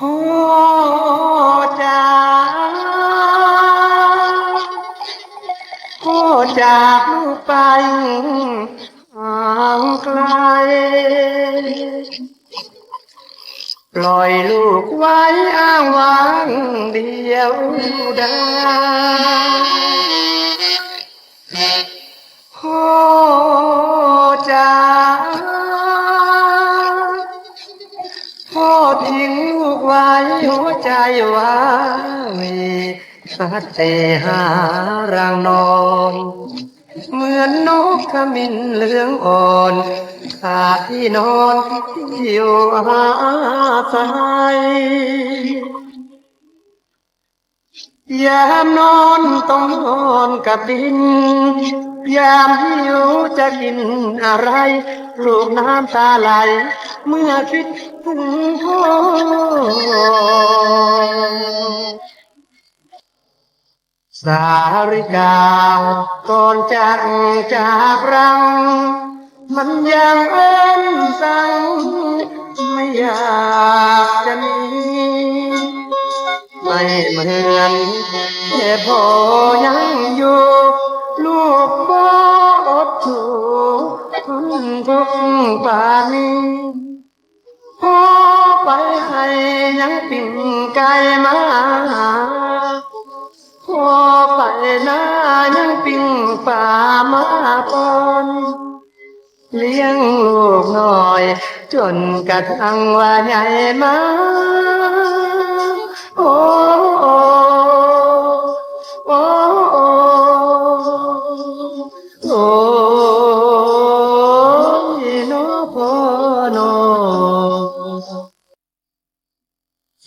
พ่อจ๋าพ่อจากลูกไปห่างไกล ปล่อยลูกไว้อ้างว้างเดียวด วใจว่าวสัดแต่หารางนอนเหมือนนกขมิ้นเหลืองอ่อนขาที่นอนที่อยู่อาศัยยามนอนต้องนอนกับดิน ยามหิวจะกินอะไร ลูกน้ำตาไหล เมื่อคิดถึงพ่อสาริกาก่อนจากจากรังมันยังเอ็นสัง ไม่อยากจะหนีไม่เหมือนแค่พอยังอยู่ ไปให้ยังปิ่งไก่มาพอไปหน้ายังปิ่งป่ามาปอนเลี้ยงลูกหน่อย จนกระทั่งว่าใหญ่มาโอ้โอ้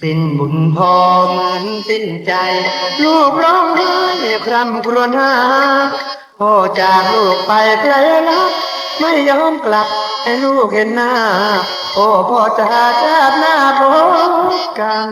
สิ้นบุญพอเหมือนสิ้นใจ ลูกร้องไห้คร่ำครวญหาพ่อจากลูกไปไกลลับไม่ยอมกลับให้ลูกเห็นหน้า โอ้พ่อจะชาติหน้าพบกัน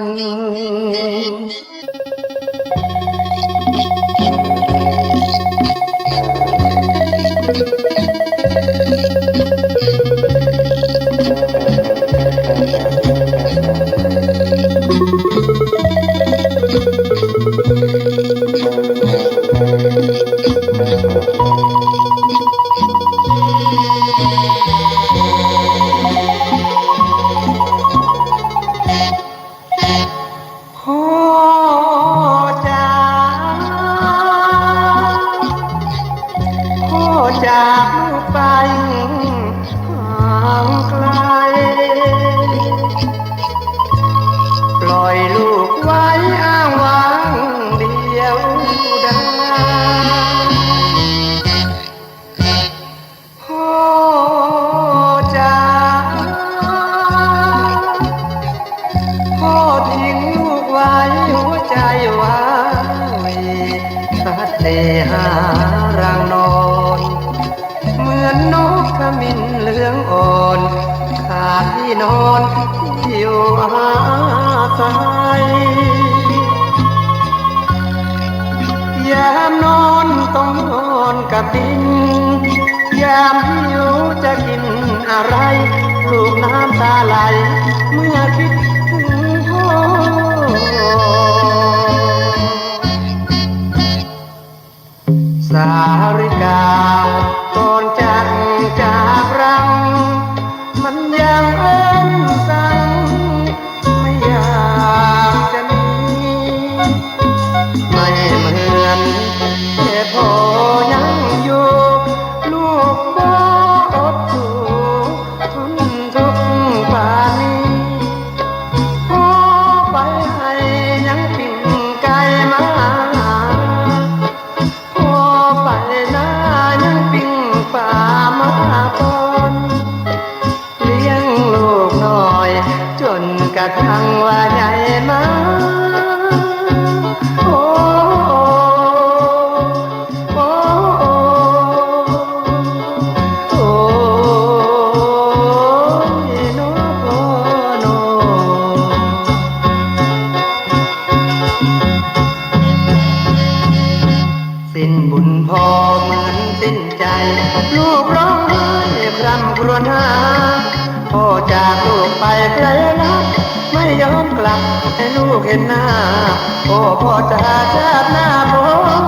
วใจว่าวสัดเดหารางนอน เหมือนนกขมิ้นเหลืองอ่อน ขาดที่นอนที่อยู่อาศัยยามนอนต้องนอนกับดิน ยามหิวจะกินอะไร ลูกน้ำตาไหล เมื่อคิดถึงพ่อ มั ระทั่งว่าใหญ่มาโอ้โอ้โอ้ยโนพ่อโนสิ้นบุญพอเหมือนสิ้นใจ ลูกร้องไห้ครำครวญหา กเห็นหน้า โอ้พ่อจ๋าชาติหน้าพบ